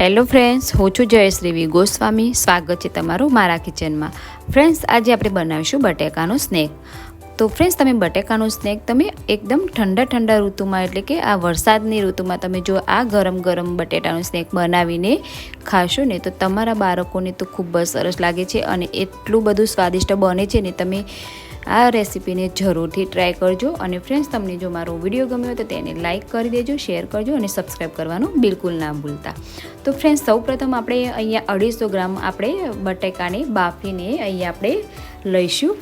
Hello friends, હું છું જયશ્રીવી ગોસ્વામી. સ્વાગત છે તમારું મારા કિચનમાં. ફ્રેન્ડ્સ, આજે આપણે બનાવીશું બટેકાનો સ્નેક. તો ફ્રેન્ડ્સ, તમે બટેકાનો સ્નેક તમે એકદમ ઠંડા ઠંડા ઋતુમાં, એટલે કે આ વરસાદની ઋતુમાં તમે જો આ ગરમ ગરમ બટેટાનો સ્નેક બનાવીને ખાશો ને, તો તમારા બાળકોને તો ખૂબ જ સરસ લાગે છે અને એટલું બધું સ્વાદિષ્ટ બને છે ને, તમે આ રેસીપીને જરૂરથી ટ્રાય કરજો અને ફ્રેન્ડ્સ તમને જો મારો વીડિયો ગમ્યો તો તેને લાઇક કરી દેજો શેર કરજો અને સબસ્ક્રાઈબ કરવાનું બિલકુલ ના ભૂલતા. તો ફ્રેન્ડ્સ સૌપ્રથમ આપણે અહીંયા અઢીસો ગ્રામ આપણે બટેકાને બાફીને અહીંયા આપણે લઈશું.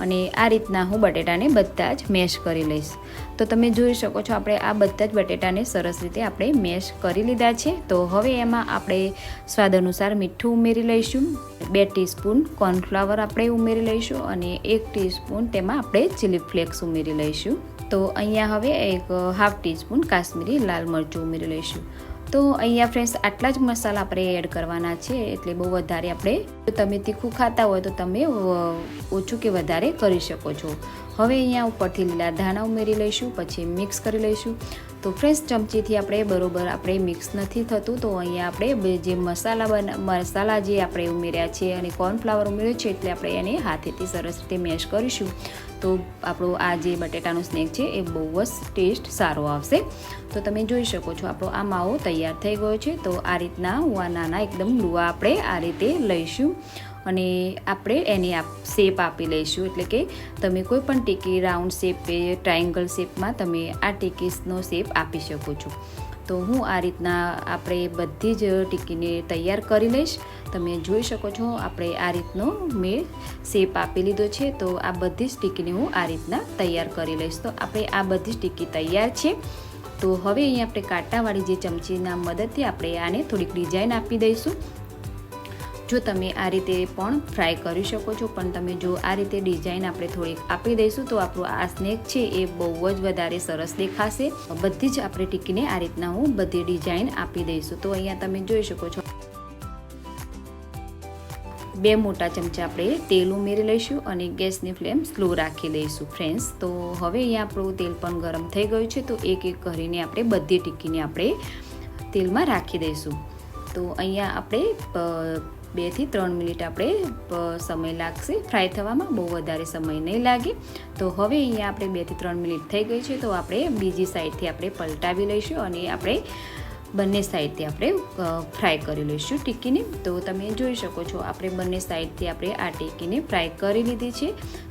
અને આ રીતના હું બટેટાને બધા જ મેશ કરી લઈશ. તો તમે જોઈ શકો છો, આપણે આ બધા જ બટેટાને સરસ રીતે આપણે મેશ કરી લીધા છે. તો હવે એમાં આપણે સ્વાદ અનુસાર મીઠું ઉમેરી લઈશું. બે ટીસ્પૂન કોર્નફ્લાવર આપણે ઉમેરી લઈશું અને એક ટીસ્પૂન તેમાં આપણે ચીલી ફ્લેક્સ ઉમેરી લઈશું. તો અહીંયા હવે એક હાફ ટીસ્પૂન કાશ્મીરી લાલ મરચું ઉમેરી લઈશું. તો અહીંયા ફ્રેન્ડ્સ આટલા જ મસાલા આપણે એડ કરવાના છે, એટલે બહુ વધારે આપણે, જો તમે તીખું ખાતા હોય તો તમે ઓછું કે વધારે કરી શકો છો. હવે અહીંયા ઉપરથી લીલા ધાણા ઉમેરી લઈશું, પછી મિક્સ કરી લઈશું. તો ફ્રેશ ચમચીથી આપણે બરોબર આપણે મિક્સ નથી થતું, તો અહીંયા આપણે જે મસાલા બના, મસાલા જે આપણે ઉમેર્યા છે અને કોર્નફ્લાવર ઉમેર્યો છે એટલે આપણે એને હાથેથી સરસ રીતે મેશ કરીશું. તો આપણો આ જે બટેટાનો સ્નેક છે એ બહુ જ ટેસ્ટ સારો આવશે. તો તમે જોઈ શકો છો આપણો આ માવો તૈયાર થઈ ગયો છે. તો આ રીતના હું આ નાના એકદમ લુવા આપણે આ રીતે લઈશું. અને આપણે એની શેપ આપી લઈશું. એટલે કે તમે કોઈ પણ ટીકી રાઉન્ડ શેપ કે ટ્રાયંગલ શેપમાં તમે આ ટીકીસનો શેપ આપી શકો છો. તો હું આ રીતના આપણે બધી જ ટીકીને તૈયાર કરી લઈશ. તમે જોઈ શકો છો આપણે આ રીતનો મેં શેપ આપી લીધો છે. તો આ બધી જ ટીકીને હું આ રીતના તૈયાર કરી લઈશ. તો આપણે આ બધી જ ટીકી તૈયાર છે. તો હવે અહીંયા આપણે કાંટાવાળી જે ચમચીના મદદથી આપણે આને થોડીક ડિઝાઇન આપી દઈશું. જો તમે આ રીતે પણ ફ્રાય કરી શકો છો, પણ તમે જો આ રીતે ડિઝાઇન આપણે થોડીક આપી દઈશું, તો આપણું આ સ્નેક છે એ બહુ જ વધારે સરસ દેખાશે. બધી જ આપણે ટીકીને આ રીતના હું બધી ડિઝાઇન આપી દઈશું. તો અહીંયા તમે જોઈ શકો છો. બે મોટા ચમચા આપણે તેલ ઉમેરી લઈશું અને ગેસની ફ્લેમ સ્લો રાખી લઈશું ફ્રેન્ડ્સ તો હવે અહીંયા આપણું તેલ પણ ગરમ થઈ ગયું છે, તો એક એક કરીને આપણે બધી ટીકીને આપણે તેલમાં રાખી દઈશું. તો અહીંયા આપણે બેથી ત્રણ મિનિટ આપણે સમય લાગશે. ફ્રાય થવામાં બહુ વધારે સમય નહીં લાગે. તો હવે અહીંયા આપણે બેથી ત્રણ મિનિટ થઈ ગઈ છે, તો આપણે બીજી સાઈડથી આપણે પલટાવી લઈશું અને આપણે બંને સાઈડથી આપણે ફ્રાય કરી લઈશું ટીકીને. તો તમે જોઈ શકો છો, આપણે બંને સાઈડથી આપણે આ ટીકીને ફ્રાય કરી લીધી છે.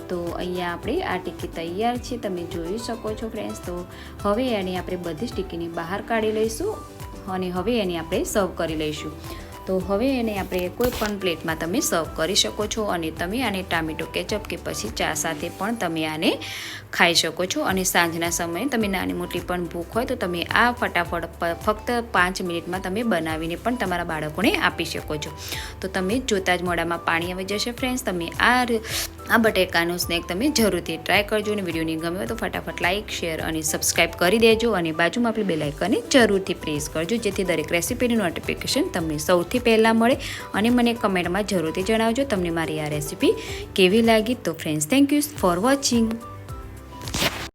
તો અહીંયા આપણે આ ટીકી તૈયાર છે, તમે જોઈ શકો છો ફ્રેન્ડ્સ તો હવે એને આપણે બધી જ ટીકીને બહાર કાઢી લઈશું અને હવે એને આપણે સર્વ કરી લઈશું. તો હવે એને આપણે કોઈ પણ પ્લેટમાં તમે સર્વ કરી શકો છો અને તમે આને ટામેટો કેચઅપ કે પછી ચા સાથે પણ તમે આને ખાઈ શકો છો અને સાંજના સમયે તમે નાની મોટી પણ ભૂખ હોય તો તમે આ ફટાફટ ફક્ત પાંચ મિનિટમાં તમે બનાવીને પણ તમારા બાળકોને આપી શકો છો. તો તમે જોતાં જ મોડામાં પાણી આવી જશે ફ્રેન્ડ્સ તમે આ આ બટેકાનો સ્નેક તમે જરૂરથી ટ્રાય કરજો અને વિડીયોની ગમે હોય તો ફટાફટ લાઇક શેર અને સબસ્ક્રાઈબ કરી દેજો અને બાજુમાં આપણે બે લાઇકને જરૂરથી પ્રેસ કરજો, જેથી દરેક રેસીપીની નોટિફિકેશન તમને સૌથી પહેલાં મળે અને મને કમેન્ટમાં જરૂરથી જણાવજો તમને મારી આ રેસીપી કેવી લાગી. તો friends thank you for watching